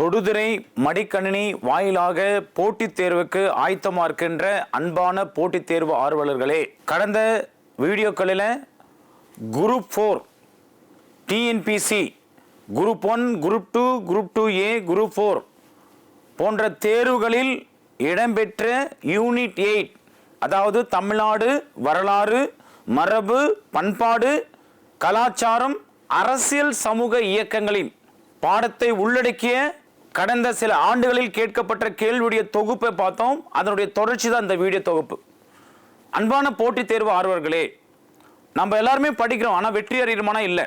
தொடுதிரை மடிக்கணினி வாயிலாக போட்டித் தேர்வுக்கு ஆயத்தமாக இருக்கின்ற அன்பான போட்டித் தேர்வு ஆர்வலர்களே கடந்த வீடியோக்களில் group four TNPSC group one group two group two A group four போன்ற தேர்வுகளில் இடம்பெற்ற யூனிட் எயிட் அதாவது தமிழ்நாடு வரலாறு மரபு பண்பாடு கலாச்சாரம் அரசியல் சமூக இயக்கங்களின் பாடத்தை உள்ளடக்கிய கடந்த சில ஆண்டுகளில் கேட்கப்பட்ட கேள்வியுடைய தொகுப்பை பார்த்தோம். அதனுடைய தொடர்ச்சி தான் இந்த வீடியோ தொகுப்பு. அன்பான போட்டித் தேர்வு ஆர்வர்களே நம்ம எல்லாருமே படிக்கிறோம் ஆனால் வெற்றி அறியமானா இல்லை.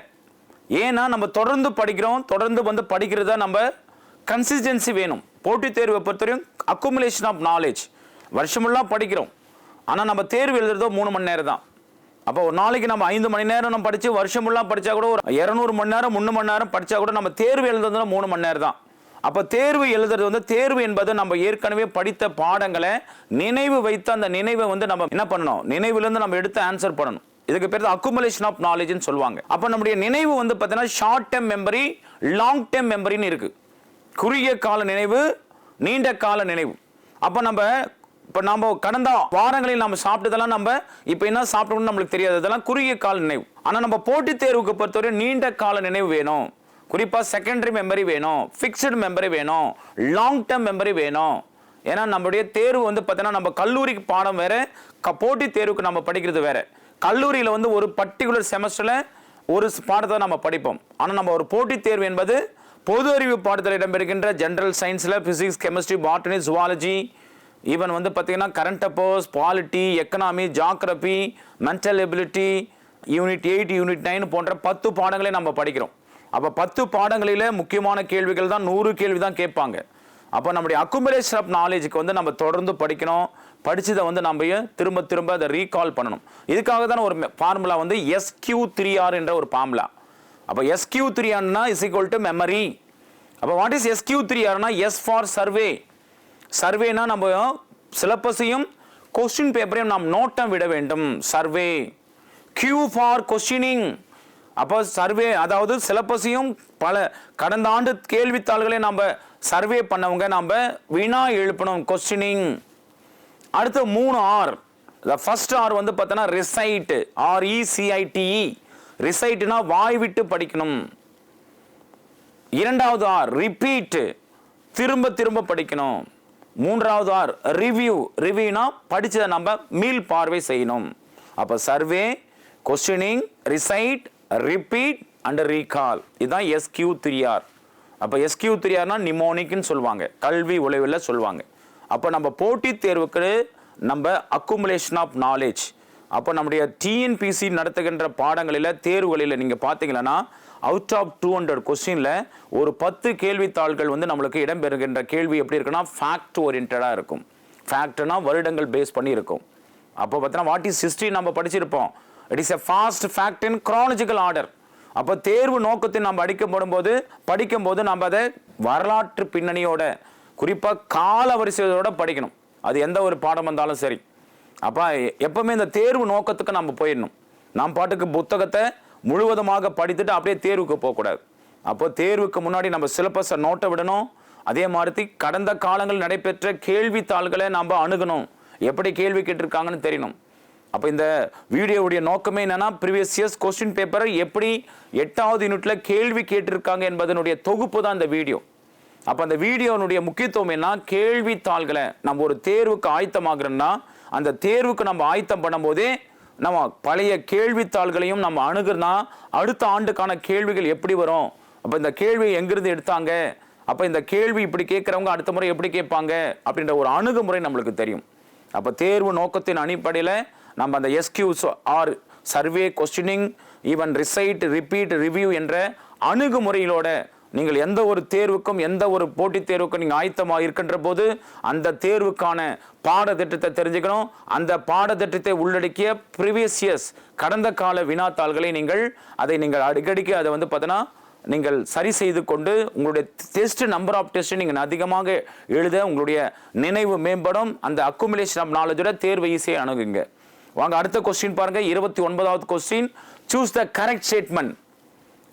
ஏன்னா நம்ம தொடர்ந்து படிக்கிறோம் தொடர்ந்து வந்து படிக்கிறதா நம்ம கன்சிஸ்டன்சி வேணும். போட்டித் தேர்வை பொறுத்தவரையும் அக்குமுலேஷன் ஆஃப் நாலேஜ் வருஷமெல்லாம் படிக்கிறோம். ஆனால் நம்ம தேர்வு எழுதுறதோ மூணு மணி நேரம் தான் அப்போ ஒரு நாளைக்கு நம்ம ஐந்து மணி நேரம் நம்ம படித்து வருஷமெல்லாம் படித்தா கூட ஒரு இரநூறு மணி நேரம் மூணு மணி நேரம் படித்தா கூட நம்ம தேர்வு எழுதுறதுனா மூணு மணி நேரம் தான் அப்போ தேர்வு எழுதுறது வந்து தேர்வு என்பது நம்ம ஏற்கனவே படித்த பாடங்களை நினைவு வைத்து அந்த நினைவை வந்து நம்ம என்ன பண்ணணும்? நினைவுலேருந்து நம்ம எடுத்து ஆன்சர் பண்ணணும். இதுக்கு பேர் அக்குமுலேஷன் ஆஃப் நாலேஜ்னு சொல்லுவாங்க. அப்போ நம்முடைய நினைவு வந்து பார்த்தீங்கன்னா short term memory long term மெமரின்னு இருக்குது குறுகிய கால நினைவு நீண்ட கால நினைவு. அப்போ நம்ம இப்போ நம்ம கடந்த வாரங்களில் நம்ம சாப்பிட்டதெல்லாம் நம்ம இப்போ என்ன சாப்பிட்டோம்னு நம்மளுக்கு தெரியாது. இதெல்லாம் குறுகிய கால நினைவு. ஆனால் நம்ம போட்டித் தேர்வுக்கு பொறுத்தவரை நீண்ட கால நினைவு வேணும். குறிப்பாக செகண்டரி மெமரி வேணும் ஃபிக்ஸ்டு மெமரி வேணும் லாங் டேர்ம் மெமரி வேணும். ஏன்னா நம்மளுடைய தேர்வு வந்து பார்த்தீங்கன்னா நம்ம கல்லூரிக்கு பாடம் வேறு க தேர்வுக்கு நம்ம படிக்கிறது வேற. கல்லூரியில் வந்து ஒரு பர்டிகுலர் செமஸ்டரில் ஒரு பாடத்தை நம்ம படிப்போம். ஆனால் நம்ம ஒரு போட்டித் தேர்வு என்பது பொது அறிவு பாடத்தில் இடம்பெறுகின்ற ஜென்ரல் சயின்ஸில் physics chemistry botany zoology even வந்து பார்த்திங்கன்னா current affairs polity economy geography mental ability unit eight unit nine போன்ற பத்து பாடங்களை நம்ம படிக்கிறோம். அப்போ பத்து பாடங்களில் முக்கியமான கேள்விகள் தான் நூறு கேள்வி தான் கேட்பாங்க. அப்போ நம்முடைய அக்குமலேஷன் ஆஃப் நாலேஜுக்கு வந்து நம்ம தொடர்ந்து படிக்கணும். படித்ததை வந்து நம்ம திரும்ப திரும்ப அதை ரீகால் பண்ணணும். இதுக்காக தான் ஒரு ஃபார்முலா வந்து எஸ்கியூ த்ரீ ஆர் என்ற ஒரு ஃபார்முலா அப்போ எஸ்கியூ த்ரீ ஆர்னா இஸ் ஈக்குவல் டு மெமரி அப்போ வாட் இஸ் எஸ்கியூ த்ரீ ஆர்னா எஸ் ஃபார் சர்வே சர்வேனா நம்ம சிலபஸையும் கொஸ்டின் பேப்பரையும் நாம் நோட்டம் விட வேண்டும். சர்வே கியூ ஃபார் கொஸ்டினிங் அப்போ சர்வே அதாவது சிலபஸையும் பல கடந்த ஆண்டு கேள்வித்தாள்களை நம்ம சர்வே பண்ணவங்க நம்ம வினா எழுப்பணும் கொஸ்டினிங் அடுத்து மூணு ஆர் த ஃபர்ஸ்ட் ஆர் வந்து பார்த்தோன்னா ரிசைட் ஆர்இசிஐடிஇ ரிசைட்னா வாய் விட்டு படிக்கணும். இரண்டாவது ஆர் ரிப்பீட் திரும்ப திரும்ப படிக்கணும். மூன்றாவது ஆர் ரிவ்யூ ரிவ்யூனா படித்ததை நம்ம மீள் பார்வை செய்யணும். அப்போ survey questioning recite repeat and recall இதுதான் எஸ்கியூ த்ரீ ஆர் அப்போ எஸ்கியூ த்ரீ ஆர்னா நிமோனிக்னு சொல்லுவாங்க. கல்வி உழைவில் சொல்லுவாங்க. அப்போ நம்ம போட்டித் தேர்வுக்கு நம்ம அக்குமுலேஷன் ஆஃப் நாலேஜ் அப்போ நம்முடைய டிஎன்பிசி நடத்துகின்ற பாடங்களில் தேர்வுகளில் நீங்கள் பார்த்தீங்கன்னா அவுட் ஆஃப் டூ ஹண்ட்ரட் கொஸ்டினில் ஒரு பத்து கேள்வித்தாள்கள் வந்து நம்மளுக்கு இடம்பெறுகின்ற கேள்வி எப்படி இருக்குன்னா ஃபேக்ட் ஓரியன்டாக இருக்கும். ஃபேக்ட்னா வருடங்கள் பேஸ் பண்ணி இருக்கும் அப்போ பார்த்தீங்கன்னா வாட் இஸ் ஹிஸ்ட்ரி நம்ம படிச்சிருப்போம். It is a fast fact in chronological order அப்போ தேர்வு நோக்கத்தை நம்ம அடிக்கப்படும் போது படிக்கும்போது நம்ம அதை வரலாற்று பின்னணியோட குறிப்பாக கால வரிசையோட படிக்கணும். அது எந்த ஒரு பாடம் வந்தாலும் சரி. அப்போ எப்பவுமே இந்த தேர்வு நோக்கத்துக்கு நம்ம போயிடணும். நாம் பாட்டுக்கு புத்தகத்தை முழுவதுமாக படித்துட்டு அப்படியே தேர்வுக்கு போகக்கூடாது. அப்போ தேர்வுக்கு முன்னாடி நம்ம சிலபஸை நோட்டை விடணும். அதே மாதிரி கடந்த காலங்கள் நடைபெற்ற கேள்வித்தாள்களை நம்ம அணுகணும். எப்படி கேள்வி கேட்டிருக்காங்கன்னு தெரியணும். அப்போ இந்த வீடியோவுடைய நோக்கமே என்னென்னா ப்ரீவியஸ் இயர்ஸ் கொஸ்டின் பேப்பரை எப்படி எட்டாவது யூனிட்டில் கேள்வி கேட்டிருக்காங்க என்பதனுடைய தொகுப்பு தான் இந்த வீடியோ. அப்போ அந்த வீடியோனுடைய முக்கியத்துவம் என்ன? கேள்வித்தாள்களை நம்ம ஒரு தேர்வுக்கு ஆயத்தமாகறோம்னா அந்த தேர்வுக்கு நம்ம ஆயத்தம் பண்ணும்போதே நம்ம பழைய கேள்வித்தாள்களையும் நம்ம அணுகுனா அடுத்த ஆண்டுக்கான கேள்விகள் எப்படி வரும்? அப்போ இந்த கேள்வி எங்கிருந்து எடுத்தாங்க? அப்போ இந்த கேள்வி இப்படி கேட்குறவங்க அடுத்த முறை எப்படி கேட்பாங்க? அப்படின்ற ஒரு அணுகுமுறை நம்மளுக்கு தெரியும். அப்போ தேர்வு நோக்கத்தின் அடிப்படையில் நம்ம அந்த SQs are survey questioning even recite repeat review என்ற அணுகுமுறையிலோட நீங்கள் எந்த ஒரு தேர்வுக்கும் எந்த ஒரு போட்டித் தேர்வுக்கும் நீங்கள் ஆயத்தமாக இருக்கின்ற போது அந்த தேர்வுக்கான பாடத்திட்டத்தை தெரிஞ்சுக்கணும். அந்த பாடத்திட்டத்தை உள்ளடக்கிய ப்ரீவியஸ் இயர்ஸ் கடந்த கால வினாத்தாள்களை நீங்கள் அதை நீங்கள் அடிக்கடிக்கு அதை வந்து பார்த்தீங்கன்னா நீங்கள் சரி செய்து கொண்டு உங்களுடைய டெஸ்ட் நம்பர் ஆஃப் டெஸ்ட் நீங்கள் அதிகமாக எழுத உங்களுடைய நினைவு மேம்படும். அந்த அக்குமுலேஷன் ஆஃப் நாலேஜோட தேர்வு ஈஸியாக அணுகுங்க. வாங்க அடுத்த கொஸ்டின் பாருங்க. இருபத்தி ஒன்பதாவது question choose the correct statement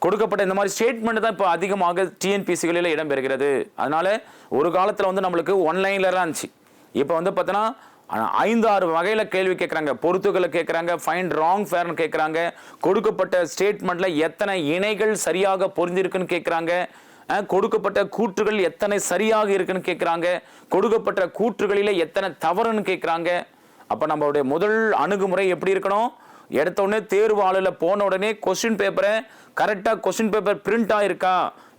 கொடுக்கப்பட்ட இந்த மாதிரி ஸ்டேட்மெண்ட் தான் இப்போ அதிகமாக டிஎன்பிசிகளில் இடம்பெறுகிறது. அதனால ஒரு காலத்தில் வந்து நம்மளுக்கு ஒன்லைனில் தான் இருந்துச்சு. இப்போ வந்து பார்த்தோன்னா ஐந்து ஆறு வகையில் கேள்வி கேட்குறாங்க பொறுத்துக்களை கேட்குறாங்க ஃபைன் ராங் ஃபேர்னு கேட்குறாங்க கொடுக்கப்பட்ட ஸ்டேட்மெண்ட்டில் எத்தனை இணைகள் சரியாக பொருந்திருக்குன்னு கேட்குறாங்க கொடுக்கப்பட்ட கூற்றுகள் எத்தனை சரியாக இருக்குன்னு கேட்குறாங்க கொடுக்கப்பட்ட கூற்றுகளில் எத்தனை தவறுன்னு கேட்குறாங்க அப்போ நம்மளுடைய முதல் அணுகுமுறை எப்படி இருக்கணும்? எடுத்த உடனே தேர்வாளில் போன உடனே கொஸ்டின் பேப்பரை கரெக்டாக கொஸ்டின் பேப்பர் பிரிண்ட் ஆகிருக்கா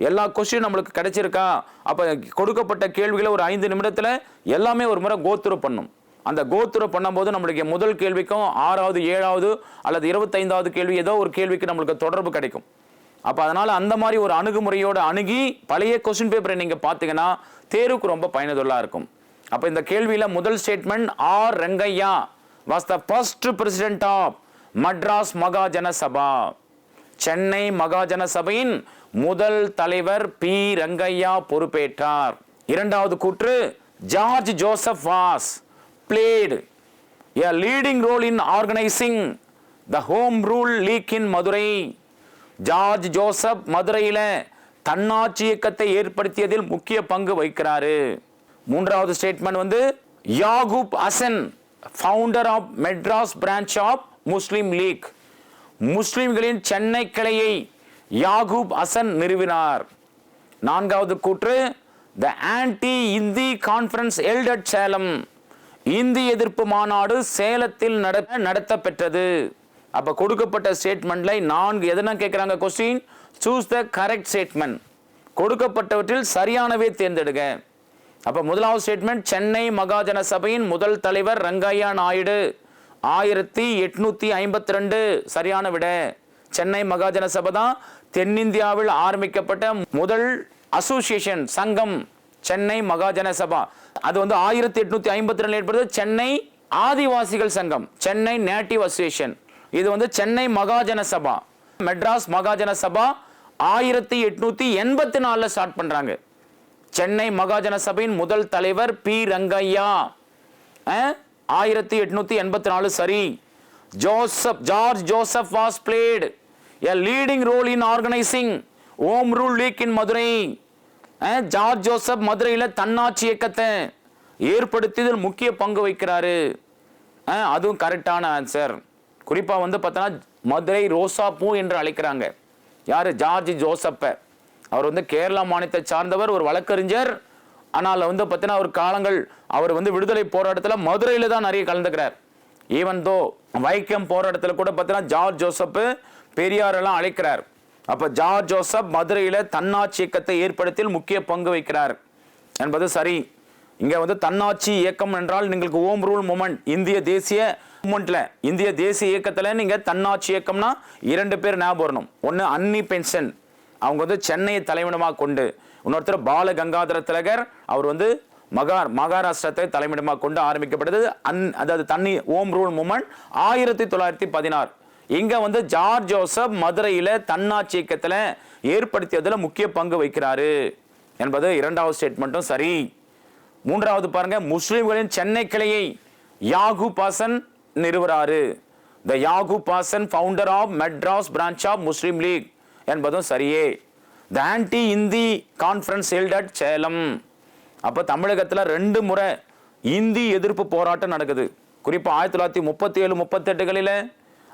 எல்லா கொஸ்டின் நம்மளுக்கு கிடைச்சிருக்கா? அப்போ கொடுக்கப்பட்ட கேள்விகளை ஒரு ஐந்து நிமிடத்தில் எல்லாமே ஒரு முறை கோத்துரு பண்ணும். அந்த கோத்துரு பண்ணும்போது நம்மளுக்கு முதல் கேள்விக்கும் ஆறாவது ஏழாவது அல்லது இருபத்தைந்தாவது கேள்வி ஏதோ ஒரு கேள்விக்கு நம்மளுக்கு தொடர்பு கிடைக்கும். அப்போ அதனால் அந்த மாதிரி ஒரு அணுகுமுறையோடு அணுகி பழைய கொஸ்டின் பேப்பரை நீங்கள் பார்த்தீங்கன்னா தேர்வுக்கு ரொம்ப பயனுள்ளதாக இருக்கும். அப்போ இந்த கேள்வியில் முதல் statement R Rangaiah was the first president of Madras Mahajana Sabha Chennai Mahajana சபையின் முதல் தலைவர் பி ரங்கையா பொறுப்பேற்றார். இரண்டாவது கூற்று George Joseph was played a leading role in organising the home rule league in Madurai George Joseph மதுரையில தன்னாட்சி இயக்கத்தை ஏற்படுத்தியதில் முக்கிய பங்கு வகிக்கிறாரு. மூன்றாவது ஸ்டேட்மெண்ட் வந்து Yakub Hasan founder of Madras branch of Muslim League முஸ்லிம்களின் சென்னை கிளையை யாகூப் அசன் நிறுவினார். நான்காவது கூற்று the anti Hindi conference held at Salem Hindi எதிர்ப்பு மாநாடு சேலத்தில் நட நடத்த பெற்றது அப்ப கொடுக்கப்பட்ட ஸ்டேட்மெண்ட்ல நான்கு எதனா கேட்குறாங்க question choose the correct statement கொடுக்கப்பட்டவற்றில் சரியானவே தேர்ந்தெடுங்க. அப்ப முதலாவது ஸ்டேட்மெண்ட் சென்னை மகாஜன சபையின் முதல் தலைவர் ரங்கையா நாயுடு. ஆயிரத்தி எட்நூத்தி ஐம்பத்தி ரெண்டு சரியான விட. சென்னை மகாஜன சபை தான் தென்னிந்தியாவில் ஆரம்பிக்கப்பட்ட முதல் அசோசியேஷன் சங்கம் சென்னை மகாஜன சபா அது வந்து ஆயிரத்தி எட்நூத்தி ஐம்பத்தி ரெண்டு ஏற்படுது சென்னை ஆதிவாசிகள் சங்கம் சென்னை நேட்டிவ் அசோசியேஷன். இது வந்து சென்னை மகாஜன சபா மெட்ராஸ் மகாஜன சபா ஆயிரத்தி எட்நூத்தி எண்பத்தி நாலுல ஸ்டார்ட் பண்றாங்க. சென்னை மகாஜன சபையின் முதல் தலைவர் பி. ரங்கையா. ஆயிரத்தி எட்நூத்தி எண்பத்தி நாலு சரி. Joseph George Joseph was played a leading role in organising home rule league in Madurai George Joseph மதுரையில் தன்னாட்சி இயக்கத்தை ஏற்படுத்தியதில் முக்கிய பங்கு வகிக்கிறாரு. அதுவும் கரெக்டான ஆன்சர் குறிப்பாக வந்து பார்த்தோன்னா மதுரை ரோசா பூ என்று அழைக்கிறாங்க. யார்? ஜார்ஜ் ஜோசப்பை. அவர் வந்து கேரளா மாநிலத்தை சார்ந்தவர் ஒரு வழக்கறிஞர் ஆனால் வந்து பார்த்தீங்கன்னா ஒரு காலங்கள் அவர் வந்து விடுதலை போராட்டத்தில் மதுரையில் தான் நிறைய கலந்துக்கிறார் ஈவன் தோ வைக்கம் போராட்டத்தில் கூட பார்த்தீங்கன்னா ஜார்ஜ் ஜோசப் பெரியாரெல்லாம் அழைக்கிறார் அப்போ ஜார்ஜ் ஜோசப் மதுரையில் தன்னாட்சி இயக்கத்தை ஏற்படுத்தியில் முக்கிய பங்கு வகிக்கிறார் என்பது சரி இங்க வந்து தன்னாட்சி இயக்கம் என்றால் നിങ്ങൾക്ക് ஓம் ரூல் மூமெண்ட் இந்திய தேசிய மூமெண்ட்ல இந்திய தேசிய இயக்கத்துல நீங்க தன்னாட்சி இயக்கம்னா இரண்டு பேர் ஞாபகம் வரணும் ஒன்னு அன்னி பென்ஷன் அவங்க வந்து சென்னையை தலைமையிடமாக கொண்டு இன்னொருத்தர் பால கங்காதர திலகர் அவர் வந்து மகா மகாராஷ்டிரத்தை தலைமையிடமாக கொண்டு ஆரம்பிக்கப்பட்டது அன் அதாவது தண்ணி ஓம் ரூல் மூமெண்ட் ஆயிரத்தி தொள்ளாயிரத்தி பதினாறு. இங்கே வந்து ஜார்ஜ் ஜோசப் மதுரையில் தன்னாட்சி இயக்கத்தில் ஏற்படுத்தியதில் முக்கிய பங்கு வகிக்கிறாரு என்பது இரண்டாவது ஸ்டேட்மெண்ட்டும் சரி. மூன்றாவது பாருங்க முஸ்லீம்களின் சென்னை கிளையை Yakub Hasan நிறுவறாரு. The Yakub Hasan founder of Madras branch of Muslim League என்பதும் சரியே. The anti Hindi conference held at Salem அப்போ தமிழகத்தில் ரெண்டு முறை இந்தி எதிர்ப்பு போராட்டம் நடக்குது. குறிப்பாக ஆயிரத்தி தொள்ளாயிரத்தி முப்பத்தி ஏழு முப்பத்தெட்டுகளில்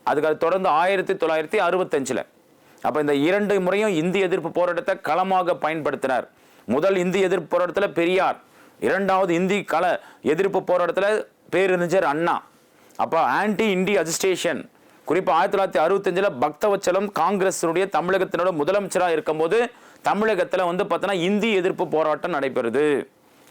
அதுக்கு அது தொடர்ந்து ஆயிரத்தி தொள்ளாயிரத்தி அறுபத்தஞ்சில். அப்போ இந்த இரண்டு முறையும் இந்தி எதிர்ப்பு போராட்டத்தை களமாக பயன்படுத்தினார். முதல் இந்தி எதிர்ப்பு போராட்டத்தில் பெரியார் இரண்டாவது இந்தி கல எதிர்ப்பு போராட்டத்தில் பேரறிஞர் அண்ணா. அப்போ ஆன்டி இண்டி அஜிஸ்டேஷன் குறிப்பாக ஆயிரத்தி தொள்ளாயிரத்தி அறுபத்தஞ்சில் பக்தவச்சலம் காங்கிரஸினுடைய தமிழகத்தினோட முதலமைச்சராக இருக்கும்போது தமிழகத்தில் வந்து பார்த்தோன்னா இந்தி எதிர்ப்பு போராட்டம் நடைபெறுது.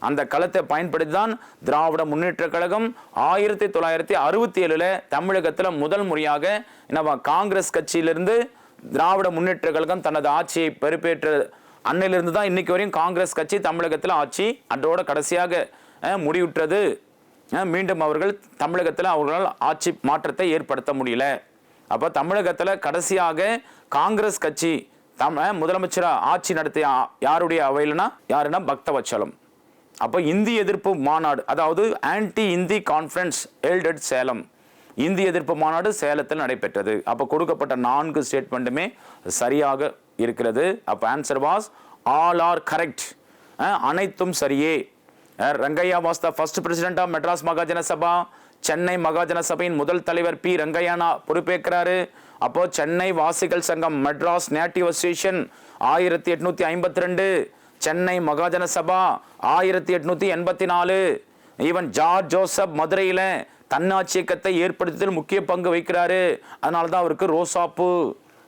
அந்த களத்தை பயன்படுத்தி தான் திராவிட முன்னேற்ற கழகம் ஆயிரத்தி தொள்ளாயிரத்தி அறுபத்தி ஏழில் தமிழகத்தில் முதல் முறையாக என்னவா காங்கிரஸ் கட்சியிலிருந்து திராவிட முன்னேற்ற கழகம் தனது ஆட்சியை பொறுப்பேற்ற அன்னையிலிருந்து தான் இன்னைக்கு வரையும் காங்கிரஸ் கட்சி தமிழகத்தில் ஆட்சி அதோட கடைசியாக முடிவுற்றது. மீண்டும் அவர்கள் தமிழகத்தில் அவர்களால் ஆட்சி மாற்றத்தை ஏற்படுத்த முடியல. அப்போ தமிழகத்தில் கடைசியாக காங்கிரஸ் கட்சி தம் முதலமைச்சராக ஆட்சி நடத்திய யாருடைய அவையிலனா யாருன்னா பக்தவச்சலம் அப்போ இந்தி எதிர்ப்பு மாநாடு அதாவது anti Hindi conference held at Salem. Hindi எதிர்ப்பு மாநாடு சேலத்தில் நடைபெற்றது. அப்போ கொடுக்கப்பட்ட நான்கு ஸ்டேட்மெண்ட்டுமே சரியாக இருக்கிறது. அப்போ answer was all are correct அனைத்தும் சரியே. Rangaiah was the first president of Madras Mahajana Sabha Chennai Mahajana சபையின் முதல் தலைவர் பி ரங்கையானா பொறுப்பேற்கிறாரு. அப்போ சென்னை வாசிகள் சங்கம் மெட்ராஸ் நேட்டிவ் அசோசியேஷன் ஆயிரத்தி எட்நூத்தி ஐம்பத்தி ரெண்டு சென்னை மகாஜன சபா ஆயிரத்தி எட்நூத்தி எண்பத்தி நாலு ஈவன் ஜார்ஜ் ஜோசப் மதுரையில தன்னாட்சி இயக்கத்தை ஏற்படுத்துதல் முக்கிய பங்கு வகிக்கிறாரு. அதனால தான் அவருக்கு ரோசாப்பு.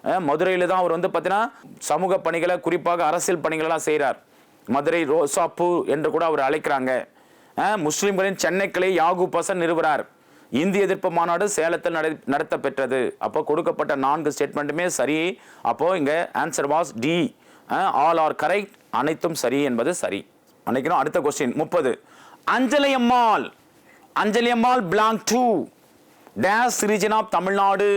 மதுரையில் மதுரையில தான் அவர் வந்து பார்த்தீங்கன்னா சமூக பணிகளை குறிப்பாக அரசியல் பணிகளெல்லாம் செய்கிறார் மதுரை ரோசாப்பு என்று கூட அவர் அழைக்கிறாங்க. முஸ்லிம்களின் சென்னைக்கிளை யாகு பசன் நிறுவனார் இந்திய எதிர்ப்பு மாநாடு சேலத்தில் நடை நடத்த பெற்றது அப்போ கொடுக்கப்பட்ட நான்கு ஸ்டேட்மெண்ட்டுமே சரி. அப்போ இங்கே answer was D all are correct அனைத்தும் சரி என்பது சரி. அன்னைக்கணும் அடுத்த கொஸ்டின் முப்பது. Anjali Ammal Anjali Ammal belong to days region of Tamil Nadu.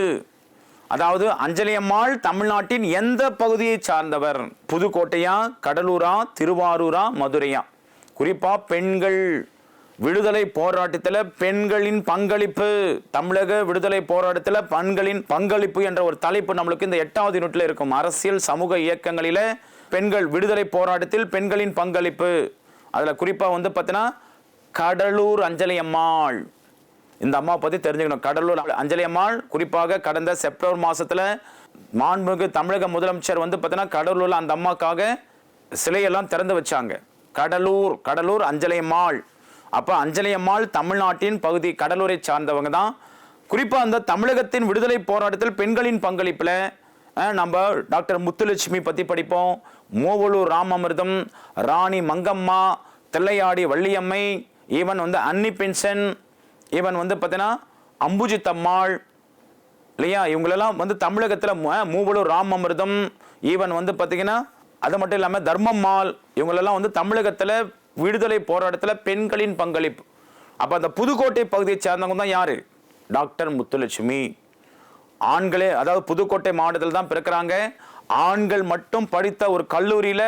அதாவது அஞ்சலி அம்மாள் தமிழ்நாட்டின் எந்த பகுதியை சார்ந்தவர்? புதுக்கோட்டையா கடலூரா திருவாரூரா மதுரையா? குறிப்பா பெண்கள் விடுதலை போராட்டத்தில் பெண்களின் பங்களிப்பு தமிழக விடுதலை போராட்டத்தில் பெண்களின் பங்களிப்பு என்ற ஒரு தலைப்பு நம்மளுக்கு இந்த எட்டாவது யூனிட்ல இருக்கும். அரசியல் சமூக இயக்கங்களில் பெண்கள் விடுதலை போராட்டத்தில் பெண்களின் பங்களிப்பு. அதில் குறிப்பாக வந்து பார்த்தீங்கன்னா கடலூர் அஞ்சலி அம்மாள் இந்த அம்மா பத்தி தெரிஞ்சுக்கணும். கடலூர் அஞ்சலி அம்மாள் குறிப்பாக கடந்த செப்டம்பர் மாசத்துல மாண்புமிகு தமிழக முதலமைச்சர் வந்து பார்த்தீங்கன்னா கடலூர்ல அந்த அம்மாக்காக சிலையெல்லாம் திறந்து வச்சாங்க. கடலூர் கடலூர் அஞ்சலி அம்மாள். அப்ப அஞ்சலி அம்மாள் தமிழ்நாட்டின் பகுதி கடலூரை சார்ந்தவங்க தான். குறிப்பா அந்த தமிழகத்தின் விடுதலை போராட்டத்தில் பெண்களின் பங்களிப்புல நம்ம டாக்டர் முத்துலட்சுமி பத்தி படிப்போம். மூவலூர் ராமமிர்தம் ராணி மங்கம்மா தில்லையாடி வள்ளியம்மை ஈவன் வந்து அன்னி பென்ஷன் ஈவன் வந்து பார்த்தீங்கன்னா அம்புஜித்தம்மாள். இல்லையா? இவங்களெல்லாம் வந்து தமிழகத்தில் மூவலூர் ராம் அமிர்தம் ஈவன் வந்து பார்த்தீங்கன்னா அது மட்டும் இல்லாமல் தர்மம்மாள். இவங்களெல்லாம் வந்து தமிழகத்தில் விடுதலை போராட்டத்தில் பெண்களின் பங்களிப்பு. அப்போ அந்த புதுக்கோட்டை பகுதியை சேர்ந்தவங்க தான் யார்? டாக்டர் முத்துலட்சுமி. ஆண்களே அதாவது புதுக்கோட்டை மாவட்டத்தில் தான் பிறக்கிறாங்க. ஆண்கள் மட்டும் படித்த ஒரு கல்லூரியில்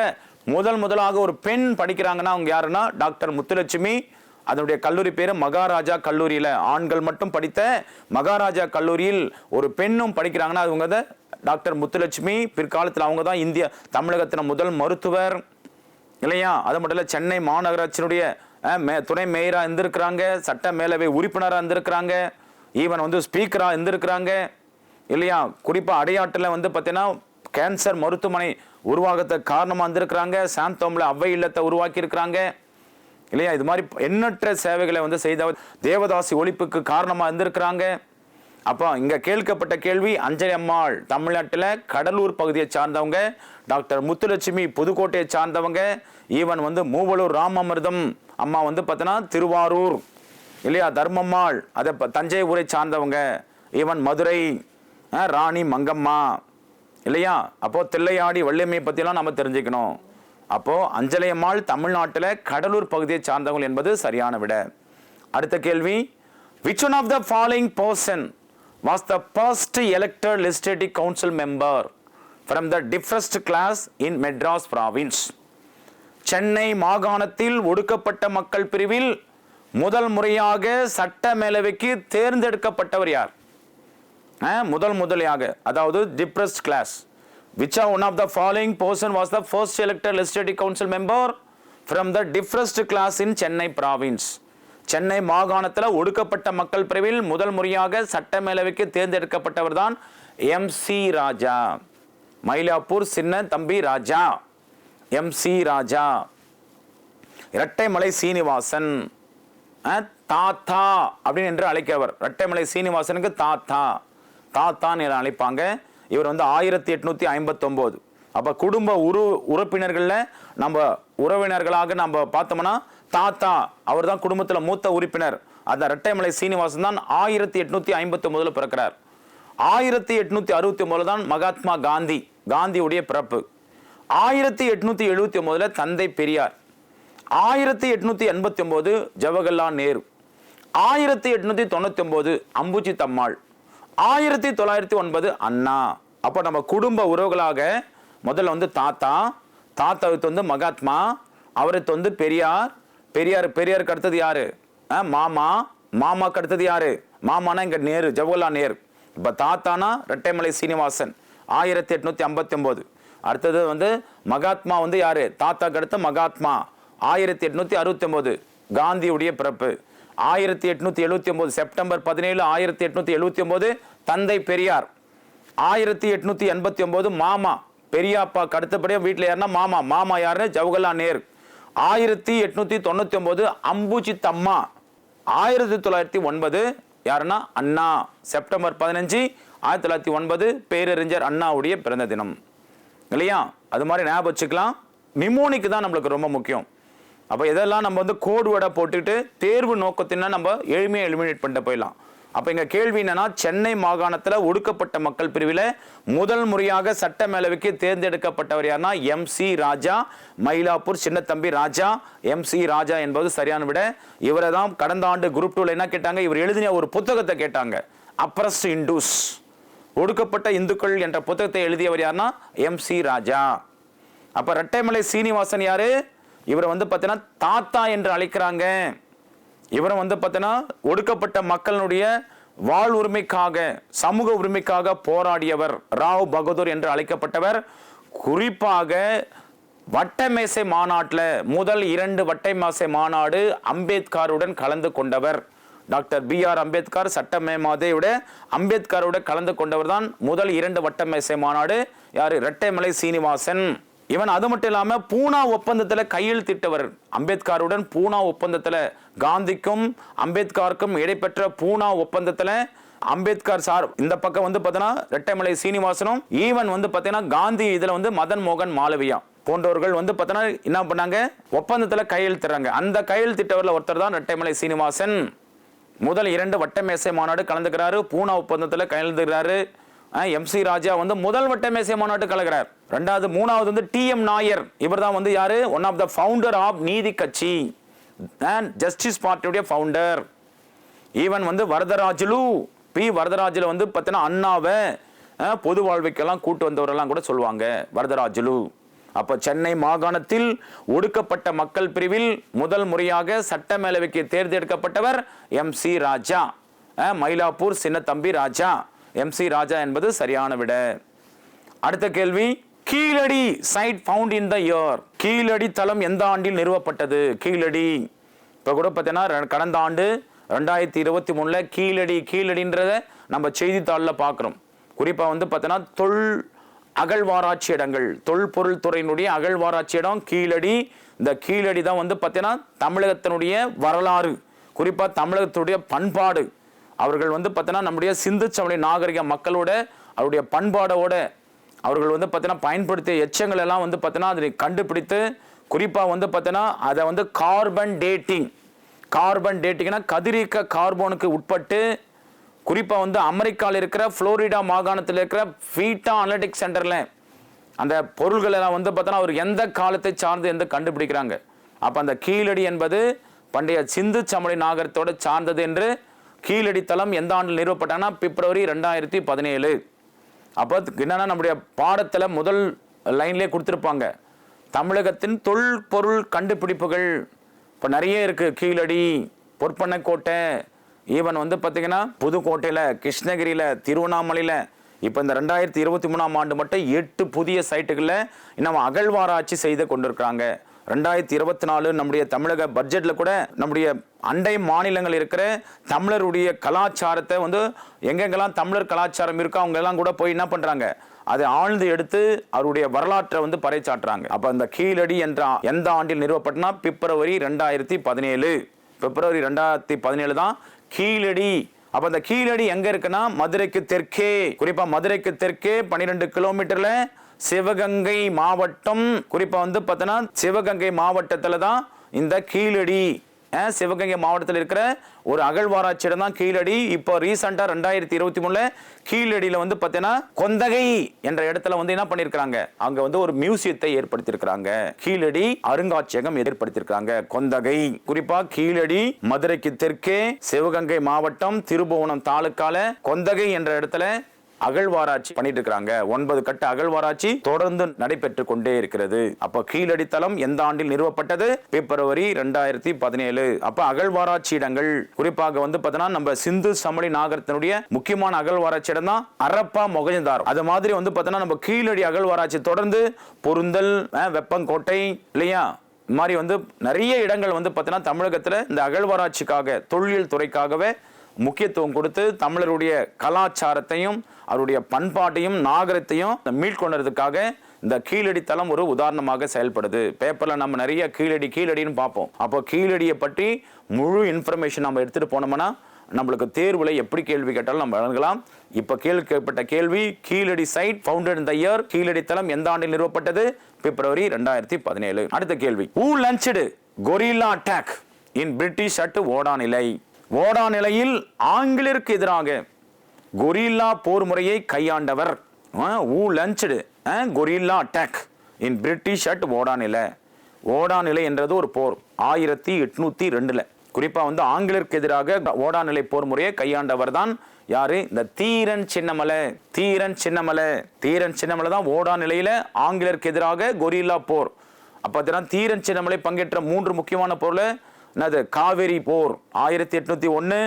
முதல் முதலாக ஒரு பெண் படிக்கிறாங்கன்னா அவங்க யாருன்னா? டாக்டர் முத்துலட்சுமி. அதனுடைய கல்லூரி பேர் மகாராஜா கல்லூரியில். ஆண்கள் மட்டும் படித்த மகாராஜா கல்லூரியில் ஒரு பெண்ணும் படிக்கிறாங்கன்னா அவங்க டாக்டர் முத்துலட்சுமி பிற்காலத்தில் அவங்க தான் இந்திய தமிழகத்தின் முதல் மருத்துவர். இல்லையா? அது மட்டும் இல்லை சென்னை மாநகராட்சியினுடைய மே துணை மேயராக இருந்திருக்கிறாங்க சட்ட மேலவை உறுப்பினராக இருந்திருக்கிறாங்க ஈவன் வந்து ஸ்பீக்கராக இருந்திருக்கிறாங்க. இல்லையா? குறிப்பாக அடையாட்டில் வந்து பார்த்தீங்கன்னா கேன்சர் மருத்துவமனை உருவாகத்த காரணமாக இருந்திருக்கிறாங்க. சாந்தோம்ல அவ்வை இல்லத்தை உருவாக்கியிருக்கிறாங்க. இல்லையா? இது மாதிரி எண்ணற்ற சேவைகளை வந்து செய்த தேவதாசி ஒழிப்புக்கு காரணமாக இருந்திருக்கிறாங்க. அப்போ இங்கே கேட்கப்பட்ட கேள்வி அஞ்சலி அம்மாள் தமிழ்நாட்டில் கடலூர் பகுதியை சார்ந்தவங்க டாக்டர் முத்துலட்சுமி புதுக்கோட்டையை சார்ந்தவங்க ஈவன் வந்து மூவலூர் ராமமிர்தம் அம்மா வந்து பார்த்தீங்கன்னா திருவாரூர் இல்லையா? தர்மம்மாள் அதை ப- தஞ்சை ஊரை சார்ந்தவங்க ஈவன் மதுரை ராணி மங்கம்மா இல்லையா? அப்போது தில்லையாடி வள்ளியம்மையை பற்றிலாம் நம்ம தெரிஞ்சுக்கணும். அப்போ அஞ்சலையம்மாள் தமிழ்நாட்டில் கடலூர் பகுதியை சார்ந்தவர்கள் என்பது சரியான விட. அடுத்த கேள்வி which one of the following person was the first elector legislative council member from the depressed class in Madras province Chennai மாகாணத்தில் ஒடுக்கப்பட்ட மக்கள் பிரிவில் முதல் முறையாக சட்ட மேலவைக்கு தேர்ந்தெடுக்கப்பட்டவர் யார்? முதல் முதலியாக அதாவது depressed class which are one of the following person was the first elected legislative council member from the depressed class in Chennai province Chennai மாகாணத்தில் ஒடுக்கப்பட்ட மக்கள் பிரிவில் முதல் முறையாக சட்டமேலவைக்கு தேர்ந்தெடுக்கப்பட்டவர் தான் எம் சி ராஜா மயிலாப்பூர் சின்ன தம்பி ராஜா. M C Raja Rettaimalai Srinivasan. தாத்தா அப்படின்னு என்று அழைக்கிறவர் இரட்டைமலை சீனிவாசனுக்கு தாத்தா. தாத்தான்னு என அழைப்பாங்க? இவர் வந்து ஆயிரத்தி எட்நூத்தி ஐம்பத்தொம்போது. அப்ப குடும்ப உரு உறுப்பினர்கள்ல நம்ம உறவினர்களாக நம்ம பார்த்தோம்னா தாத்தா அவர் தான் குடும்பத்தில் மூத்த உறுப்பினர். அந்த ரெட்டைமலை சீனிவாசன் தான் ஆயிரத்தி எட்நூத்தி ஐம்பத்தி ஒன்பதுல பிறக்கிறார். ஆயிரத்தி எட்நூத்தி அறுபத்தி ஒன்பதுல தான் மகாத்மா காந்தி காந்தியுடைய பிறப்பு. ஆயிரத்தி எட்நூத்தி எழுபத்தி ஒன்பதுல தந்தை பெரியார். ஆயிரத்தி எட்நூத்தி எண்பத்தி ஒன்பது ஜவஹர்லால் நேரு. ஆயிரத்தி எட்நூத்தி தொண்ணூத்தி ஒன்பது அம்புஜி தம்மாள். ஆயிரத்தி தொள்ளாயிரத்தி ஒன்பது அண்ணா. அப்போ நம்ம குடும்ப உறவுகளாக முதல்ல வந்து தாத்தா தாத்தாவுக்கு வந்து மகாத்மா அவருக்கு வந்து பெரியார் பெரியார் பெரியாருக்கு அடுத்தது யாரு? மாமா மாமாக்கு அடுத்தது யாரு? மாமானா இங்க நேரு ஜவஹர்லால் நேரு. இப்ப தாத்தானா ரெட்டைமலை சீனிவாசன் ஆயிரத்தி எட்நூத்தி ஐம்பத்தி ஒன்பது அடுத்தது வந்து மகாத்மா வந்து யாரு? தாத்தாக்கு அடுத்த மகாத்மா ஆயிரத்தி எட்நூத்தி அறுபத்தி ஒன்பது காந்தியுடைய பிறப்பு. ஆயிரத்தி எட்நூத்தி எழுபத்தி ஒன்பது செப்டம்பர் பதினேழு ஆயிரத்தி எட்நூத்தி எழுபத்தி ஒன்பது தந்தை பெரியார். ஆயிரத்தி எட்நூத்தி எண்பத்தி ஒன்பது மாமா பெரியாப்பாக்கு அடுத்தபடியாக வீட்டில் யாருன்னா மாமா. மாமா யாருன்னு? ஜவஹர்லால் நேரு. ஆயிரத்தி எட்நூத்தி தொண்ணூத்தி ஒன்பது அம்புஜி தம்மா ஆயிரத்தி தொள்ளாயிரத்தி ஒன்பது யாருன்னா? அண்ணா. செப்டம்பர் பதினஞ்சு ஆயிரத்தி தொள்ளாயிரத்தி ஒன்பது பேரறிஞர் அண்ணாவுடைய பிறந்த தினம். இல்லையா? அது மாதிரி ஞாபகம் வச்சுக்கலாம். நிமோனிக்கு தான் நம்மளுக்கு ரொம்ப முக்கியம். அப்போ இதெல்லாம் நம்ம வந்து கோடு வடை போட்டுட்டு தேர்வு நோக்கத்தினா நம்ம எளிமையாக எலிமினேட் பண்ணிட்டு போயிடலாம். அப்போ எங்கள் கேள்வி என்னன்னா சென்னை மாகாணத்தில் ஒடுக்கப்பட்ட மக்கள் பிரிவில் முதல் முறையாக சட்ட மேலவைக்கு தேர்ந்தெடுக்கப்பட்டவர் யார்னா M C Raja Mylapore Chinnathambi Raja M C Raja என்பது சரியான விட. இவரை தான் கடந்த ஆண்டு குரூப் டூவில் என்ன கேட்டாங்க? இவர் எழுதின ஒரு புத்தகத்தை கேட்டாங்க. அப்ரஸ் இண்டூஸ் ஒடுக்கப்பட்ட இந்துக்கள் என்ற புத்தகத்தை எழுதியவர் யாருன்னா எம் சி ராஜா. அப்போ ரெட்டைமலை சீனிவாசன் யாரு? இவரை வந்து பார்த்தீங்கன்னா தாத்தா என்று அழைக்கிறாங்க. இவரை வந்து பார்த்தீங்கன்னா ஒடுக்கப்பட்ட மக்களுடைய வாழ் உரிமைக்காக சமூக உரிமைக்காக போராடியவர் ராவ் பகதூர் என்று அழைக்கப்பட்டவர். குறிப்பாக வட்டமேசை மாநாட்டில் முதல் இரண்டு வட்டமேசை மாநாடு அம்பேத்கருடன் கலந்து கொண்டவர். டாக்டர் பி ஆர் அம்பேத்கர் சட்டமே மாதேவிட அம்பேத்கரோட கலந்து கொண்டவர் தான் முதல் இரண்டு வட்டமேசை மாநாடு. யார்? இரட்டைமலை சீனிவாசன். இவன் அது மட்டும் இல்லாமல் பூனா ஒப்பந்தத்தில் கையெழுத்திட்டவர். அம்பேத்கருடன் பூனா ஒப்பந்தத்தில் காந்திக்கும் அம்பேத்கருக்கும் இடைப்பெற்ற பூனா ஒப்பந்தத்தில் அம்பேத்கர் சார். இந்த பக்கம் வந்து பார்த்தீங்கன்னா ரெட்டைமலை சீனிவாசனும் ஈவன் வந்து பார்த்தீங்கன்னா காந்தி இதில் வந்து மதன் மோகன் மாளவியா போன்றவர்கள் வந்து பார்த்தீங்கன்னா என்ன பண்ணாங்க? ஒப்பந்தத்தில் கையெழுத்துறாங்க அந்த கையெழுத்திட்டவரில் ஒருத்தர் தான் ரெட்டைமலை சீனிவாசன். முதல் இரண்டு வட்டமேசை மாநாடு கலந்துக்கிறாரு. பூனா ஒப்பந்தத்தில் கையெழுத்துக்கிறாரு எம் சி ராஜா வந்து முதல் வட்டமேசை மாநாட்டு கலக்கிறார். ரெண்டாவது மூணாவது வந்து டி எம் நாயர் இவர் தான் வந்து யாரு? One of the founder of நீதி கட்சி. அண்ட் ஜஸ்டிஸ் பார்ட்டியுடைய ஃபவுண்டர் ஈவன் வந்து வரதராஜலு பி வரதராஜில் வந்து பார்த்தீங்கன்னா அண்ணாவை பொது வாழ்வைக்கெல்லாம் கூட்டு வந்தவரெல்லாம் கூட சொல்லுவாங்க வரதராஜலு. அப்போ சென்னை மாகாணத்தில் ஒடுக்கப்பட்ட மக்கள் பிரிவில் முதல் முறையாக சட்ட மேலவைக்கு தேர்ந்தெடுக்கப்பட்டவர் M C Raja Mylapore Chinnathambi Raja. M C Raja என்பது சரியான விட. அடுத்த கேள்வி Keezhadi site found in the year Keezhadi தளம் எந்த ஆண்டில் நிறுவப்பட்டது? கீழடி. இப்போ கூட பார்த்தீங்கன்னா கடந்த ஆண்டு ரெண்டாயிரத்தி இருபத்தி மூணில் கீழடி கீழடின்றத நம்ம செய்தித்தாளில் பார்க்குறோம் குறிப்பாக வந்து பார்த்தீங்கன்னா தொல் அகழ்வாராய்ச்சி இடங்கள். தொல்பொருள் துறையினுடைய அகழ்வாராய்ச்சி இடம் கீழடி. இந்த கீழடி தான் வந்து பார்த்தீங்கன்னா தமிழகத்தினுடைய வரலாறு. குறிப்பாக தமிழகத்துடைய பண்பாடு. அவர்கள் வந்து பார்த்தீங்கன்னா நம்முடைய சிந்து சமணி நாகரிக மக்களோட அவருடைய பண்பாடோட அவர்கள் வந்து பார்த்தீங்கன்னா பயன்படுத்திய எச்சங்கள் எல்லாம் வந்து பார்த்தீங்கன்னா அதை கண்டுபிடித்து குறிப்பாக வந்து பார்த்தீங்கன்னா அதை வந்து கார்பன் டேட்டிங் கார்பன் டேட்டிங்னா கதிரியக்க கார்பனுக்கு உட்பட்டு குறிப்பாக வந்து அமெரிக்காவில் இருக்கிற ஃப்ளோரிடா மாகாணத்தில் இருக்கிற ஃபீட்டா அனலிட்டிக் சென்டரில் அந்த பொருள்கள் எல்லாம் வந்து பார்த்தோன்னா அவர் எந்த காலத்தை சார்ந்து எந்த கண்டுபிடிக்கிறாங்க. அப்போ அந்த கீழடி என்பது பண்டைய சிந்து சமணி நாகரத்தோடு சார்ந்தது என்று கீழடி தளம் எந்த ஆண்டில் நிறுவப்பட்டாங்கன்னா பிப்ரவரி ரெண்டாயிரத்தி பதினேழு. அப்போ என்னென்னா நம்முடைய பாடத்தில் முதல் லைன்லேயே கொடுத்துருப்பாங்க. தமிழகத்தின் தொல்பொருள் கண்டுபிடிப்புகள். இப்போ நிறைய இருக்குது கீழடி பொற்பனைக்கோட்டை ஈவன் வந்து பார்த்தீங்கன்னா புதுக்கோட்டையில் கிருஷ்ணகிரியில் திருவண்ணாமலையில் இப்போ இந்த ரெண்டாயிரத்தி இருபத்தி மூணாம் ஆண்டு மட்டும் எட்டு புதிய சைட்டுகளில் இன்னும் அகழ்வாராய்ச்சி செய்து கொண்டிருக்கிறாங்க. ரெண்டாயிரத்தி இருபத்தி நாலு நம்முடைய தமிழக பட்ஜெட்டில் கூட நம்முடைய அண்டை மாநிலங்கள் இருக்கிற தமிழருடைய கலாச்சாரத்தை வந்து எங்கெங்கெல்லாம் தமிழர் கலாச்சாரம் இருக்கோ அவங்கெல்லாம் கூட போய் என்ன பண்ணுறாங்க அதை ஆழ்ந்து எடுத்து அவருடைய வரலாற்றை வந்து பறைச்சாட்டுறாங்க அப்போ அந்த கீழடி என்ற எந்த ஆண்டில் நிறுவப்பட்டனா பிப்ரவரி ரெண்டாயிரத்தி பதினேழு. பிப்ரவரி ரெண்டாயிரத்தி பதினேழு தான் கீழடி. அப்போ அந்த கீழடி எங்கே இருக்குன்னா மதுரைக்கு தெற்கே. குறிப்பாக மதுரைக்கு தெற்கே பன்னிரெண்டு கிலோமீட்டரில் சிவகங்கை மாவட்டம் குறிப்பா வந்து பார்த்தோன்னா சிவகங்கை மாவட்டத்துல தான் இந்த கீழடி சிவகங்கை மாவட்டத்தில் இருக்கிற ஒரு அகழ்வாராய்ச்சி இடம் தான் கீழடி. இப்போ ரீசெண்டாக ரெண்டாயிரத்தி இருபத்தி மூணுல கீழடியில் வந்து பார்த்தீங்கன்னா கொந்தகை என்ற இடத்துல வந்து என்ன பண்ணியிருக்கிறாங்க அங்க வந்து ஒரு மியூசியத்தை ஏற்படுத்தியிருக்கிறாங்க கீழடி அருங்காட்சியகம் ஏற்படுத்தியிருக்கிறாங்க கொந்தகை குறிப்பா கீழடி மதுரைக்கு தெற்கே சிவகங்கை மாவட்டம் திருபுவனம் தாலுக்கால கொந்தகை என்ற இடத்துல அகழ்வாராய்ச்சி பண்ணிட்டு இருக்கிறாங்க ஒன்பது கட்ட அகழ்வாராய்ச்சி தொடர்ந்து நடைபெற்று கொண்டே இருக்கிறது. அப்ப கீழடித்தளம் எந்த ஆண்டில் நிறுவப்பட்டது? பிப்ரவரி ரெண்டாயிரத்தி பதினேழு. அப்ப அகழ்வாராய்ச்சி இடங்கள் குறிப்பாக வந்து பார்த்தீங்கன்னா நம்ம சிந்து சமணி நாகரத்தினுடைய முக்கியமான அகழ்வாராய்ச்சி இடம் தான் அரப்பா மொகஞ்சதார் அது மாதிரி வந்து பார்த்தீங்கன்னா நம்ம கீழடி அகழ்வாராய்ச்சி தொடர்ந்து பொருந்தல் வெப்பங்கோட்டை இல்லையா? இந்த மாதிரி வந்து நிறைய இடங்கள் வந்து பார்த்தீங்கன்னா தமிழகத்தில் இந்த அகழ்வாராய்ச்சிக்காக தொழில் துறைக்காகவே முக்கியத்துவம் கொடுத்து தமிழருடைய கலாச்சாரத்தையும் அவருடைய பண்பாட்டையும் நாகரத்தையும் மீட்கொண்டதுக்காக இந்த கீழடி தளம் ஒரு உதாரணமாக செயல்படுது. பேப்பரில் நம்ம நிறைய கீழடி கீழடின்னு பார்ப்போம். அப்போ கீழடியை பற்றி முழு இன்ஃபர்மேஷன் நம்ம எடுத்துகிட்டு போனோம்னா நம்மளுக்கு தேர்வில் எப்படி கேள்வி கேட்டாலும் நம்ம வழங்கலாம். இப்போ கேள்வி கேள்வி கீழடி சைட் ஃபவுண்டட் இந்த இயர் கீழடி தளம் எந்த ஆண்டில் நிறுவப்பட்டது? பிப்ரவரி ரெண்டாயிரத்தி பதினேழு. அடுத்த கேள்வி. Who launched guerrilla attack in British at Odanilai ஓடா நிலையில் ஆங்கிலருக்கு எதிராக கொரில்லா போர் முறையை கையாண்டவர். Who launched. Guerrilla attack. In British at Odanilai. ஓடா நிலை என்றது ஒரு போர். ஆயிரத்தி எட்நூத்தி ரெண்டுல. குறிப்பா வந்து ஆங்கிலருக்கு எதிராக ஓடா நிலை போர் முறையை கையாண்டவர் தான் யாரு? இந்த தீரன் சின்னமலை. தீரன் சின்னமலை. தீரன் சின்னமலை தான் ஓடா நிலையில ஆங்கிலருக்கு எதிராக கொரில்லா போர். அப்போ தீரன் சின்னமலை பங்கேற்ற மூன்று முக்கியமான பொருளை என்னது காவேரி போர் ஆயிரத்தி எட்நூத்தி ஒன்னு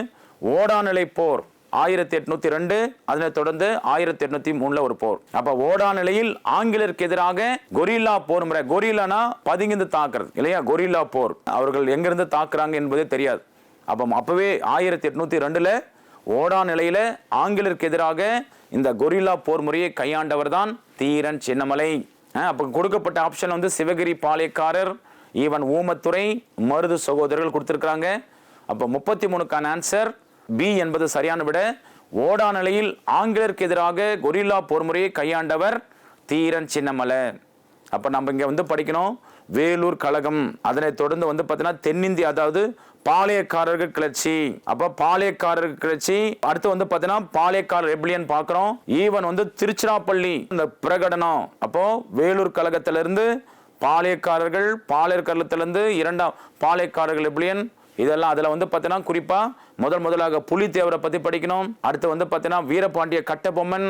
ஓடாநிலை போர் ஆயிரத்தி எட்நூத்தி ரெண்டு அதனைத் தொடர்ந்து ஆயிரத்தி எட்நூத்தி மூணுல ஒரு போர். அப்ப ஓடா நிலையில் ஆங்கிலருக்கு எதிராக கொரில்லா போர் முறை கொரில்லானா பதுங்கிந்து தாக்குறது இல்லையா? கொரில்லா போர். அவர்கள் எங்கிருந்து தாக்குறாங்க என்பதே தெரியாது. அப்ப அப்பவே ஆயிரத்தி எட்நூத்தி ரெண்டுல ஓடா நிலையில ஆங்கிலருக்கு எதிராக இந்த கொரில்லா போர் முறையை கையாண்டவர் தான் தீரன் சின்னமலை. அப்போ அப்ப கொடுக்கப்பட்ட ஆப்ஷன் வந்து சிவகிரி பாளையக்காரர் ஈவன் ஊமத்துறை மருது சகோதரர்கள் கொடுத்திருக்காங்க அப்போ முப்பத்தி மூணுக்கான ஆன்சர் பி என்பது சரியான விட. ஓடா நிலையில் ஆங்கிலருக்கு எதிராக கொரில்லா போர்முறையை கையாண்டவர் தீரன் சின்னமலை. அப்போ நம்ம இங்கே வந்து படிக்கணும். வேலூர் கழகம். அதனை தொடர்ந்து வந்து பார்த்தீங்கன்னா தென்னிந்தியா அதாவது பாளையக்காரர்கள் கிளர்ச்சி. அப்போ பாளையக்காரர்கள் கிளர்ச்சி. அடுத்து வந்து பார்த்தீங்கன்னா பாளையக்காரர் ரெபிலியன் பார்க்குறோம். ஈவன் வந்து திருச்சிராப்பள்ளி இந்த பிரகடனம். அப்போ வேலூர் கழகத்திலிருந்து பாளையக்காரர்கள் பாளையர் கழகத்திலிருந்து இரண்டாம் பாளையக்காரர்கள் ரெபிலியன் இதெல்லாம் அதில் வந்து பார்த்தீங்கன்னா குறிப்பாக முதல் முதலாக புலித்தேவரை பற்றி படிக்கணும். அடுத்து வந்து பார்த்தீங்கன்னா வீரபாண்டிய கட்டபொம்மன்.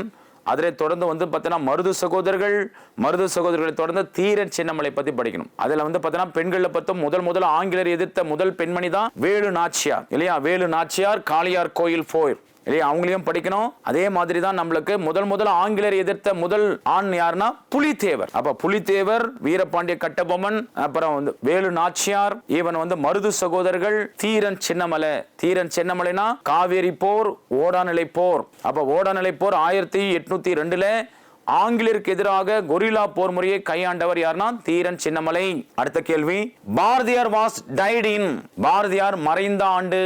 அதனை தொடர்ந்து வந்து பார்த்தீங்கன்னா மருது சகோதரர்கள் மருது சகோதரர்களை தொடர்ந்து தீரன் சின்னமலை பற்றி படிக்கணும். அதில் வந்து பார்த்தீங்கன்னா பெண்களை பற்றும் முதல் முதல் ஆங்கிலேயர் எதிர்த்த முதல் பெண்மணி தான் வேலு நாச்சியார். இல்லையா? வேலு நாச்சியார் காளியார் கோயில் போயிர் இல்லையா? அவங்களையும் படிக்கணும். அதே மாதிரி தான் நம்மளுக்கு முதல் முதல் ஆங்கிலேயர் எதிர்த்த முதல் ஆண் யாருன்னா புலித்தேவர். அப்ப புலித்தேவர் வீரபாண்டிய கட்டபொம்மன் அப்புறம் வந்து வேலு நாச்சியார் ஈவன் வந்து மருது சகோதரர்கள் தீரன் சின்னமலை. தீரன் சின்னமலைனா காவேரி போர் ஓடாநிலை போர். அப்ப ஓடாநிலை போர் ஆயிரத்தி எட்நூத்தி ரெண்டுல ஆங்கிலருக்கு எதிராக கொரில்லா போர் முறையை கையாண்டவர் யாருன்னா தீரன் சின்னமலை. அடுத்த கேள்வி Bharathiyar was died in. Bharathiyar மறைந்த ஆண்டு.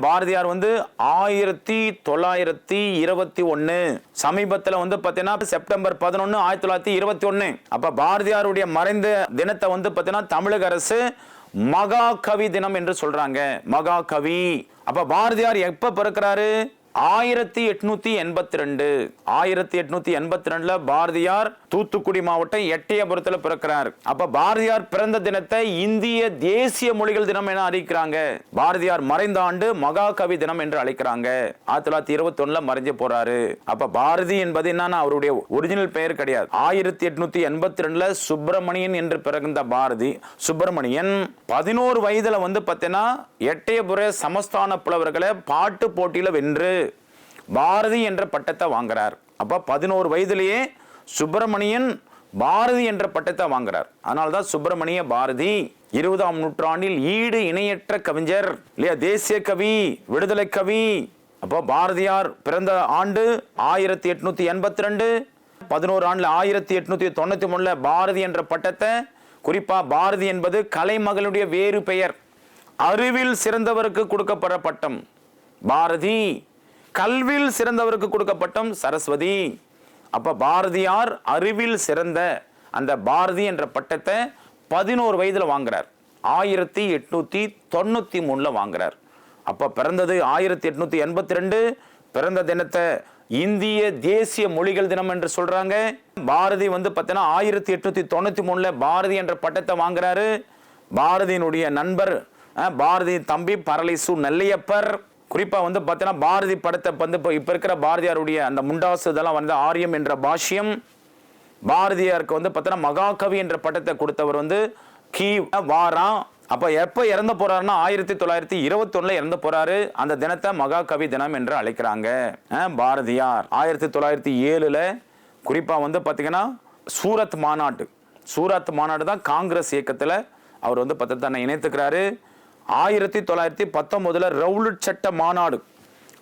பாரதியார் வந்து ஆயிரத்தி தொள்ளாயிரத்தி இருபத்தி ஒன்னு. சமீபத்துல வந்து பாத்தீங்கன்னா செப்டம்பர் பதினொன்னு ஆயிரத்தி தொள்ளாயிரத்தி இருபத்தி ஒன்னு. அப்ப பாரதியாருடைய மறைந்த தினத்தை வந்து பாத்தீங்கன்னா தமிழக அரசு மகா கவி தினம் என்று சொல்றாங்க. மகாகவி. அப்ப பாரதியார் எப்ப பிறக்கிறாரு? ஆயிரத்தி எட்நூத்தி எண்பத்தி ரெண்டு ஆயிரத்தி எட்நூத்தி எண்பத்தி ரெண்டுல பாரதியார் தூத்துக்குடி மாவட்டம் எட்டயபுரத்துல பிறக்கிறார். அப்ப பாரதியார் பிறந்த தினத்தை இந்திய தேசிய மொழிகள் தினம் என அறிவிக்கிறாங்க. பாரதியார் மறைந்த ஆண்டு மகாகவி தினம் என்று அழைக்கிறாங்க. ஆயிரத்தி தொள்ளாயிரத்தி இருபத்தி ஒண்ணுல மறைஞ்சு போறாரு. அப்ப பாரதி என்பது என்னன்னா அவருடைய ஒரிஜினல் பெயர் கிடையாது. ஆயிரத்தி எட்நூத்தி எண்பத்தி ரெண்டுல சுப்பிரமணியன் என்று பிறந்த பாரதி. சுப்பிரமணியன் பதினோரு வயதுல வந்து பார்த்தீங்கன்னா எட்டயபுர சமஸ்தான புலவர்களை பாட்டு போட்டியில வென்று பாரதி என்ற பட்டத்தை வாங்குறார். அப்போ பதினோரு வயதிலேயே சுப்பிரமணியன் பாரதி என்ற பட்டத்தை வாங்குறார். அதனால்தான் சுப்பிரமணிய பாரதி இருபதாம் நூற்றாண்டில் ஈடு இணையற்ற கவிஞர் இல்லையா? தேசிய கவி விடுதலை கவி. அப்போ பாரதியார் பிறந்த ஆண்டு ஆயிரத்தி எட்நூத்தி எண்பத்தி ரெண்டு பதினோரு ஆண்டுல ஆயிரத்தி எட்நூத்தி தொண்ணூத்தி மூணுல பாரதி என்ற பட்டத்தை குறிப்பா பாரதி என்பது கலைமகளுடைய வேறு பெயர். அறிவில் சிறந்தவருக்கு கொடுக்கப்படுற பட்டம். பாரதி கல்வியில் சிறந்தவருக்கு கொடுக்கப்பட்டம் சரஸ்வதி. அப்ப பாரதியார் அறிவில் சிறந்த அந்த பாரதி என்ற பட்டத்தை பதினோரு வயதுல வாங்குறார். ஆயிரத்தி எட்நூத்தி தொண்ணூத்தி மூணுல வாங்குறார். அப்ப பிறந்தது ஆயிரத்தி எட்நூத்தி எண்பத்தி ரெண்டு பிறந்த தினத்தை இந்திய தேசிய மொழிகள் தினம் என்று சொல்றாங்க. பாரதி வந்து பார்த்தீங்கன்னா ஆயிரத்தி எட்நூத்தி தொண்ணூத்தி மூணுல பாரதி என்ற பட்டத்தை வாங்குறாரு. பாரதியினுடைய நண்பர் அஹ், பாரதி தம்பி பரளிசு நெல்லையப்பர். குறிப்பாக வந்து பார்த்தீங்கன்னா பாரதி படத்தை வந்து இப்போ இப்போ இருக்கிற பாரதியாருடைய அந்த முண்டாசு இதெல்லாம் வந்து ஆரியம் என்ற பாஷ்யம் பாரதியாருக்கு வந்து பார்த்தீங்கன்னா மகாகவி என்ற பட்டத்தை கொடுத்தவர் வந்து கி வாரா. அப்போ எப்போ இறந்து போறாருன்னா ஆயிரத்தி தொள்ளாயிரத்தி இருபத்தொன்னுல இறந்து போறாரு. அந்த தினத்தை மகாகவி தினம் என்று அழைக்கிறாங்க. பாரதியார். ஆயிரத்தி தொள்ளாயிரத்தி ஏழில் குறிப்பாக வந்து பார்த்தீங்கன்னா சூரத் மாநாட்டு சூரத் மாநாடு தான் காங்கிரஸ் இயக்கத்தில் அவர் வந்து பத்து தன்னை இணைத்துக்கிறாரு. ஆயிரத்தி தொள்ளாயிரத்தி பத்தொன்பதுல ரவுலட் சட்ட மாநாடு.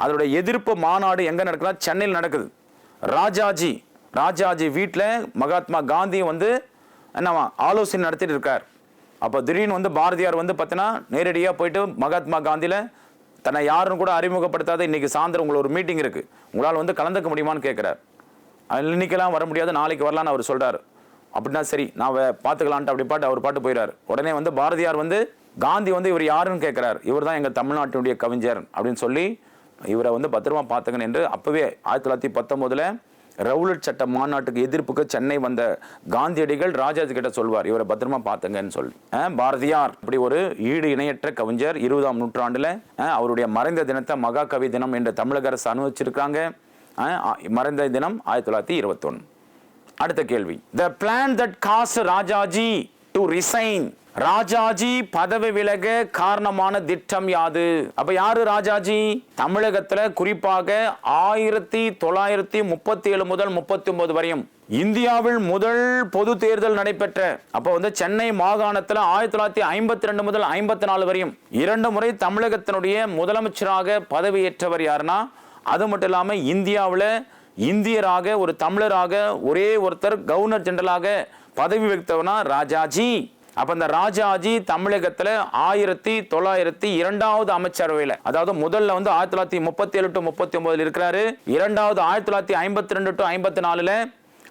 அதனுடைய எதிர்ப்பு மாநாடு எங்கே நடக்குதுன்னா சென்னையில் நடக்குது. ராஜாஜி ராஜாஜி வீட்டில் மகாத்மா காந்தி வந்து என்னவா ஆலோசனை நடத்திட்டு இருக்கார். அப்போ திடீர்னு வந்து பாரதியார் வந்து பார்த்தீங்கன்னா நேரடியாக போயிட்டு மகாத்மா காந்தியில் தன்னை யாருன்னு கூட அறிமுகப்படுத்தாத இன்றைக்கி சாயந்தரம் உங்களை ஒரு மீட்டிங் இருக்குது உங்களால் வந்து கலந்துக்க முடியுமான்னு கேட்குறாரு அதில் இன்னைக்கெல்லாம் வர முடியாது நாளைக்கு வரலான்னு அவர் சொல்கிறார் அப்படின்னா சரி நான் பார்த்துக்கலான்ட்டு அப்படி பாட்டு அவர் பாட்டு போயிடார் உடனே வந்து பாரதியார் வந்து காந்தி வந்து இவர் யாருன்னு கேட்குறாரு இவர் தான் எங்கள் தமிழ்நாட்டினுடைய கவிஞர் அப்படின்னு சொல்லி இவரை வந்து பத்திரமா பார்த்துங்கன்னு என்று அப்பவே ஆயிரத்தி தொள்ளாயிரத்தி பத்தொம்போதில் ரவுலட் சட்ட மாநாட்டுக்கு எதிர்ப்புக்கு சென்னை வந்த காந்தியடிகள் ராஜாஜி கிட்ட சொல்வார் இவரை பத்திரமா பார்த்துங்கன்னு சொல்லி. பாரதியார் இப்படி ஒரு ஈடு இணையற்ற கவிஞர் இருபதாம் நூற்றாண்டில் அவருடைய மறைந்த தினத்தை மகாகவி தினம் என்று தமிழக அரசு அனுபவிச்சிருக்காங்க மறைந்த தினம் ஆயிரத்தி தொள்ளாயிரத்தி இருபத்தொன்னு. அடுத்த கேள்வி. The plan that caused Rajaji to resign Rajaji பதவி விலக காரணமான திட்டம் யாது? அப்ப யாரு ராஜாஜி? தமிழகத்துல குறிப்பாக ஆயிரத்தி தொள்ளாயிரத்தி முப்பத்தி ஏழு முதல் முப்பத்தி ஒன்பது வரையும். இந்தியாவில் முதல் பொது தேர்தல் நடைபெற்ற அப்போ வந்து சென்னை மாகாணத்தில் ஆயிரத்தி தொள்ளாயிரத்தி ஐம்பத்தி ரெண்டு முதல் ஐம்பத்தி நாலு வரையும். இரண்டு முறை தமிழகத்தினுடைய முதலமைச்சராக பதவியேற்றவர் யாருன்னா அது மட்டும் இல்லாமல் இந்தியாவில் இந்தியராக ஒரு தமிழராக ஒரே ஒருத்தர் கவர்னர் ஜெனரலாக பதவி வகித்தவனா ராஜாஜி. அப்ப இந்த ராஜாஜி தமிழகத்துல ஆயிரத்தி தொள்ளாயிரத்தி இரண்டாவது அமைச்சரவையில அதாவது முதல்ல வந்து ஆயிரத்தி தொள்ளாயிரத்தி முப்பத்தி ஏழு டு முப்பத்தி ஒன்பதுல இருக்கிறாரு. இரண்டாவது ஆயிரத்தி தொள்ளாயிரத்தி ஐம்பத்தி ரெண்டு டு ஐம்பத்தி நாலுல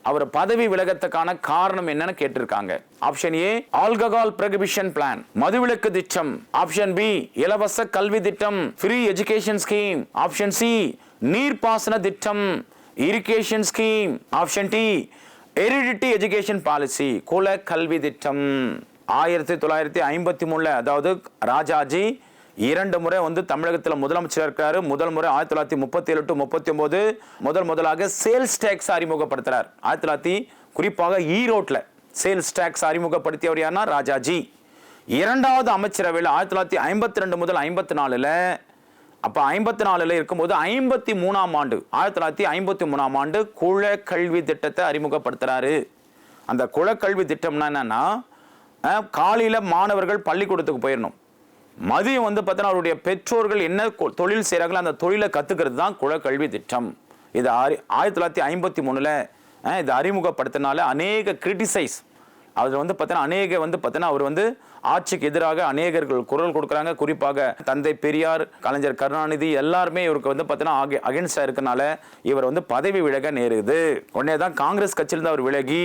அவர் பதவி விலகத்துக்கான காரணம் என்னன்னு கேட்டிருக்காங்க. Option A alcohol prohibition plan மதுவிலக்கு திட்டம். ஆப்ஷன் பி இலவச கல்வி திட்டம் free education scheme option C நீர்ப்பாசன திட்டம் irrigation scheme option D heredity education policy குல கல்வி திட்டம். ஆயிரத்தி தொள்ளாயிரத்தி ஐம்பத்தி மூணில் அதாவது ராஜாஜி இரண்டு முறை வந்து தமிழகத்தில் முதலமைச்சர் இருக்காரு. முதல் முறை ஆயிரத்தி தொள்ளாயிரத்தி முப்பத்தி ஏழு டு முப்பத்தி ஒன்பது முதல் முதலாக சேல்ஸ் டேக்ஸ் அறிமுகப்படுத்துறார். ஆயிரத்தி தொள்ளாயிரத்தி குறிப்பாக ஈரோட்டில் சேல்ஸ் டேக்ஸ் அறிமுகப்படுத்தியவர் யாருன்னா ராஜாஜி. இரண்டாவது அமைச்சரவையில் ஆயிரத்தி தொள்ளாயிரத்தி ஐம்பத்தி ரெண்டு முதல் ஐம்பத்தி நாலில் அப்போ ஐம்பத்தி நாலுல இருக்கும்போது ஐம்பத்தி மூணாம் ஆண்டு ஆயிரத்தி தொள்ளாயிரத்தி ஐம்பத்தி மூணாம் ஆண்டு குழ கல்வி திட்டத்தை அறிமுகப்படுத்துறாரு. அந்த குலக்கல்வி திட்டம்னா என்னன்னா காலையில் மாணவர்கள் பள்ளிக்கூடத்துக்கு போயிடணும் மதியம் வந்து பார்த்தீங்கன்னா அவருடைய பெற்றோர்கள் என்ன கொ- தொழில் செய்கிறாங்களோ அந்த தொழிலை கற்றுக்கிறது தான் குலக்கல்வி திட்டம். இது ஆரி- ஆயிரத்தி தொள்ளாயிரத்தி ஐம்பத்தி மூணில் இது அறிமுகப்படுத்தினால அநேக கிரிட்டிசைஸ் அதில் வந்து பார்த்தீங்கன்னா அநேக வந்து பார்த்தீங்கன்னா அவர் வந்து ஆட்சிக்கு எதிராக அநேகர்கள் குரல் கொடுக்குறாங்க. குறிப்பாக தந்தை பெரியார் கலைஞர் கருணாநிதி எல்லாருமே இவருக்கு வந்து பார்த்தீங்கன்னா அகேன்ஸ்டாக இருக்கனால இவர் வந்து பதவி விலக நேருது. உடனே தான் காங்கிரஸ் கட்சியிலிருந்து அவர் விலகி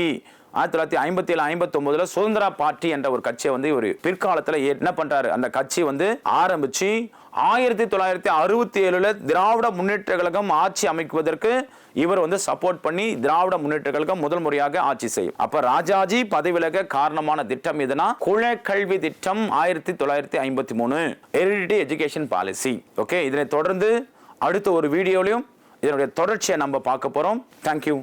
ஆயிரத்தி தொள்ளாயிரத்தி ஐம்பத்தி ஏழு ஐம்பத்தி ஒன்பதுல சுதந்திரா பார்ட்டி என்ற ஒரு கட்சியை வந்து இவர் பிற்காலத்தில் என்ன பண்றாரு? அந்த கட்சி வந்து ஆரம்பிச்சு ஆயிரத்தி தொள்ளாயிரத்தி அறுபத்தி ஏழுல திராவிட முன்னேற்ற கழகம் ஆட்சி அமைக்குவதற்கு இவர் வந்து சப்போர்ட் பண்ணி திராவிட முன்னேற்ற கழகம் முதல் முறையாக ஆட்சி செய்யும். அப்ப ராஜாஜி பதவிலக காரணமான திட்டம் எதுனா? குழ கல்வி திட்டம் ஆயிரத்தி தொள்ளாயிரத்தி ஐம்பத்தி மூணு ஹெரிடிட்டி எஜுகேஷன் பாலிசி ஓகே இதனை தொடர்ந்து அடுத்த ஒரு வீடியோலையும் இதனுடைய தொடர்ச்சியை நம்ம பார்க்க போறோம். தேங்க்யூ